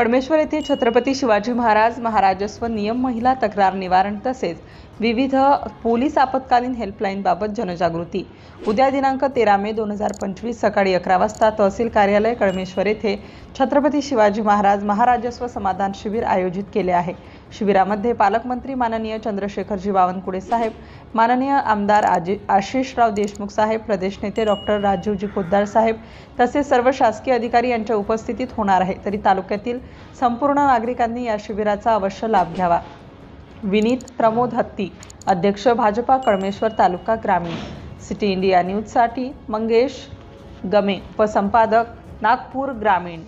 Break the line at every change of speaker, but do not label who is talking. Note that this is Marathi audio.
कडमेश्वर येथे छत्रपती शिवाजी महाराज महाराजस्व नियम महिला तक्रार निवारण तसेच विविध पोलीस आपत्कालीन हेल्पलाईनबाबत जनजागृती. उद्या दिनांक तेरा मे दोन हजार पंचवीस सकाळी अकरा वाजता तहसील कार्यालय कडमेश्वर येथे छत्रपती शिवाजी महाराज महाराजस्व समाधान शिबिर आयोजित केले आहे. शिबिरामध्ये पालकमंत्री माननीय चंद्रशेखरजी बावनकुळे साहेब माननीय आमदार आजी आशिषराव देशमुख साहेब प्रदेश नेते डॉक्टर राजीवजी पोद्दार साहेब तसेच सर्व शासकीय अधिकारी यांच्या उपस्थितीत होणार आहे. तरी तालुक्यातील संपूर्ण नागरिकांनी या शिबिराचा अवश्य लाभ घ्यावा. विनीत प्रमोद हत्ती अध्यक्ष भाजपा कळमेश्वर तालुका ग्रामीण. सिटी इंडिया न्यूजसाठी मंगेश गमे उपसंपादक नागपूर ग्रामीण.